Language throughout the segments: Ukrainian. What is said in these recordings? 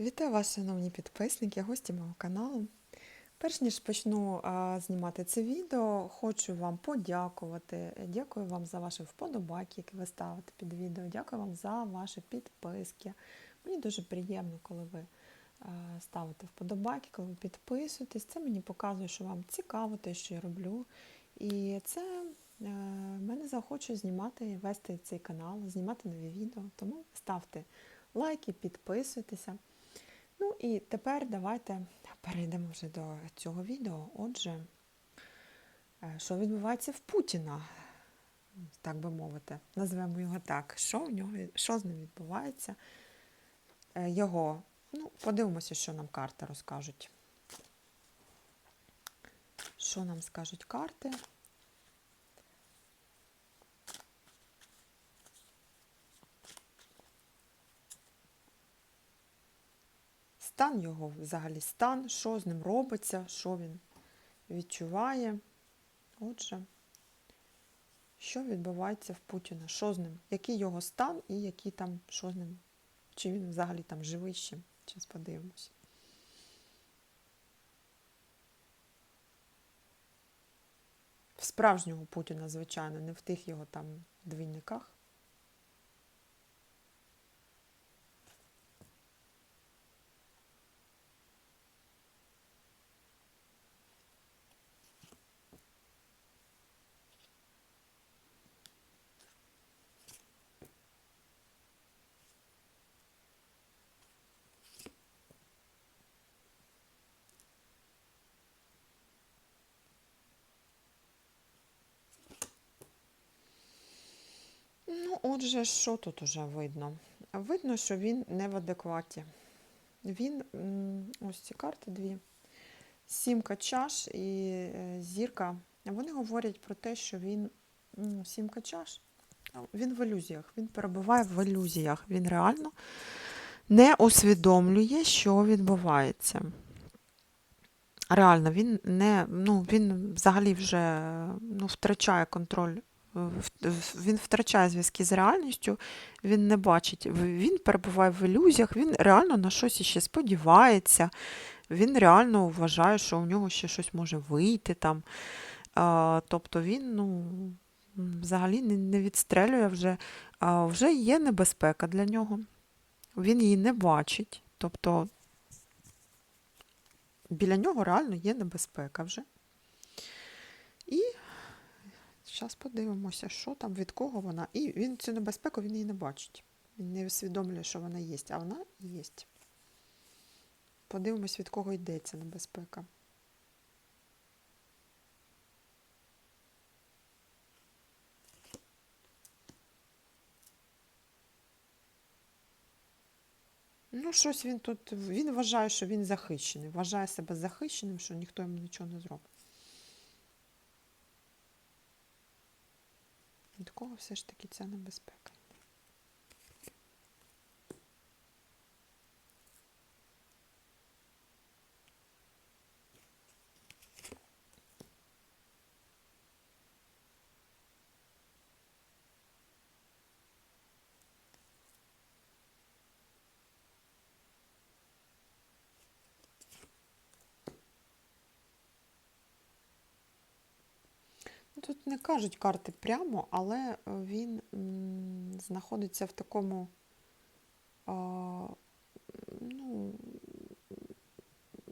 Вітаю вас, шановні підписники, гості мого каналу. Перш ніж почну а, знімати це відео, хочу вам подякувати. Дякую вам за ваші вподобайки, які ви ставите під відео. Дякую вам за ваші підписки. Мені дуже приємно, коли ви а, ставите вподобайки, коли ви підписуєтесь. Це мені показує, що вам цікаво те, що я роблю. І це е, мене захоче знімати, вести цей канал, знімати нові відео. Тому ставте лайки, підписуйтеся. Ну і тепер давайте перейдемо вже до цього відео. Отже, е, що відбувається в Путіна, так би мовити, назвемо його так. Що в нього, що з ним відбувається? Е, Його, ну, подивимося, що нам карти розкажуть. Що нам скажуть карти? Стан його взагалі стан, що з ним робиться, що він відчуває. Отже, що відбувається в Путіна? Що з ним? Який його стан і який там, що з ним? Чи він взагалі там живий ще? Зараз подивимось. В справжнього Путіна, звичайно, не в тих його там двійниках. Отже, що тут уже видно? Видно, що він не в адекваті. Він, ось ці карти дві, сімка чаш і е, зірка. Вони говорять про те, що він сімка чаш, він в ілюзіях, він перебуває в ілюзіях. Він реально не усвідомлює, що відбувається. Реально, він не, ну, він взагалі вже ну, втрачає контроль він втрачає зв'язки з реальністю, він не бачить, він перебуває в ілюзіях, він реально на щось ще сподівається, він реально вважає, що у нього ще щось може вийти там. Тобто він ну, взагалі не відстрелює вже, вже є небезпека для нього. Він її не бачить. Тобто біля нього реально є небезпека вже. І Зараз подивимося, що там, від кого вона. І він цю небезпеку він її не бачить. Він не усвідомлює, що вона є, а вона є. Подивимось, від кого йде ця небезпека. Ну, щось він тут. Він вважає, що він захищений. Вважає себе захищеним, що ніхто йому нічого не зробить. Від кого все ж таки ця небезпека? Тут не кажуть карти прямо, але е, він знаходиться в такому а, ну,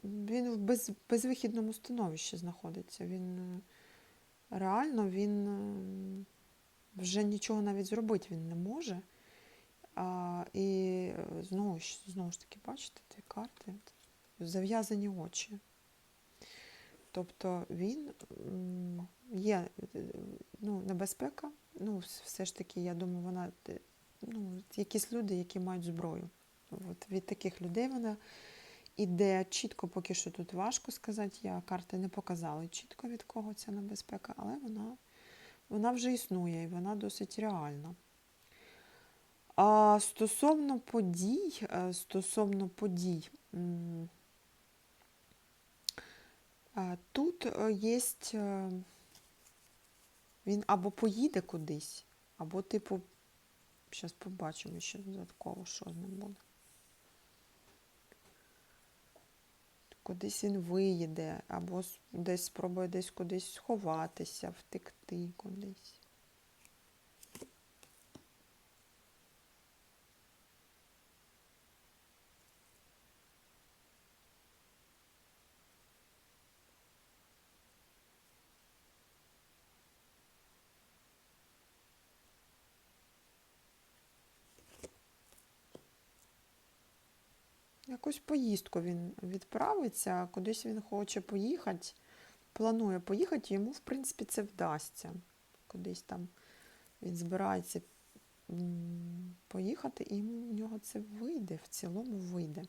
він в без, безвихідному становищі знаходиться. Він е, реально він е, вже нічого навіть зробити він не може. А, і знову, знову ж таки, бачите, дві карти, зав'язані очі. Тобто він є е, ну, небезпека, ну, все ж таки, я думаю, вона е, ну, якісь люди, які мають зброю. От від таких людей вона іде чітко, поки що тут важко сказати. Я карти не показали чітко від кого ця небезпека, але вона, вона вже існує і вона досить реальна. А стосовно подій, е, стосовно подій, Тут є, він або поїде кудись, або, типу, зараз побачимо ще додатково, що з ним буде. кудись він виїде, або десь спробує десь кудись сховатися, втекти кудись. Якусь поїздку він відправиться, кудись він хоче поїхати, планує поїхати, йому, в принципі, це вдасться. Кудись там він збирається поїхати, і йому в нього це вийде, в цілому вийде.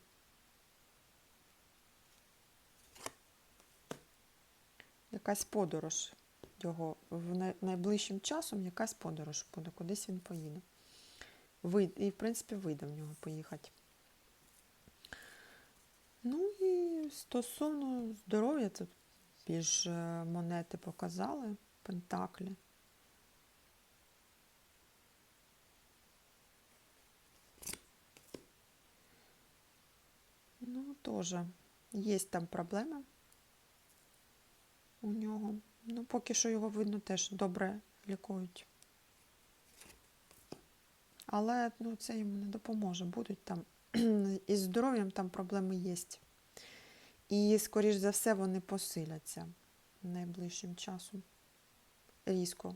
Якась подорож його в найближчим часом якась подорож буде, кудись він поїде. І, в принципі, вийде в нього поїхати. Ну і стосовно здоров'я, тут більш е, монети показали, пентаклі. Ну, теж є там проблеми у нього. Ну, поки що його видно теж добре лікують. Але ну, це йому не допоможе. Будуть там із здоров'ям там проблеми є. І, скоріш за все, вони посиляться найближчим часом. Різко.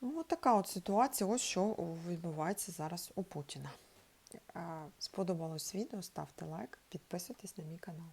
Ну, така от ситуація, ось що відбувається зараз у Путіна. Сподобалось відео, ставте лайк, підписуйтесь на мій канал.